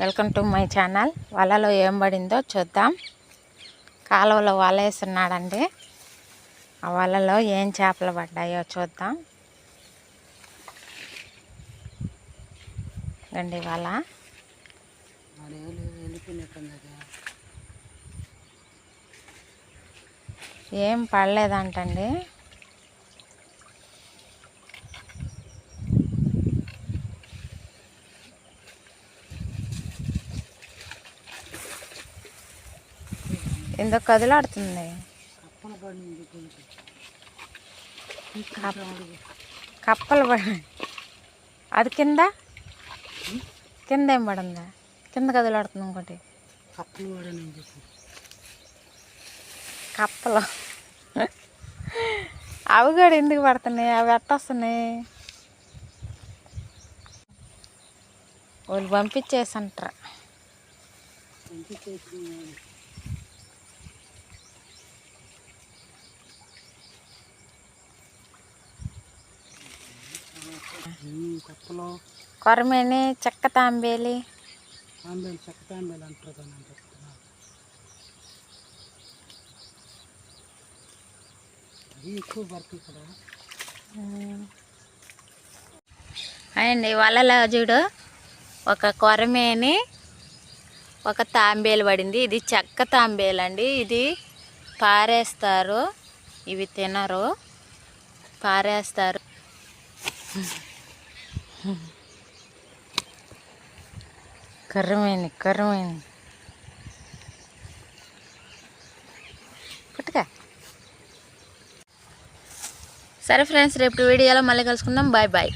Welcome to my channel. వలలో ఏం పడిందో చూద్దాం. కాలువలో వల వేస్తున్నాడండి ఆ వలలో ఏం చేపలు పడ్డాయో చూద్దాం. గండి వల ఏం పడలేదంటండి. ఎందుకు కదలాడుతుంది. కప్పలు పడి అది కింద? కింద ఏం పడిందా? కింద కదలాడుతుంది ఇంకోటి. కప్పలు. కప్పలు అవి కూడా ఎందుకు పడుతున్నాయి? అవి ఎట్టొస్తున్నాయి వాళ్ళు పంపించేసంటారు అంటారు. కొరమేని చెక్క తాంబేలి. తాంబేలు చెక్క తాంబేలు అంటారు దాన్ని అది ఎక్కువ పడుతుంది అండి వలలో చూడు ఒక కొరమేని ఒక తాంబేలు పడింది. ఇది చెక్క తాంబేలు అండి ఇది పారేస్తారు. ఇవి తినరు. పారేస్తారు. కర్రమేని కర్రమేని పుట్టుక. సరే ఫ్రెండ్స్ రేపు వీడియోలో మళ్ళీ కలుసుకుందాం. Bye bye.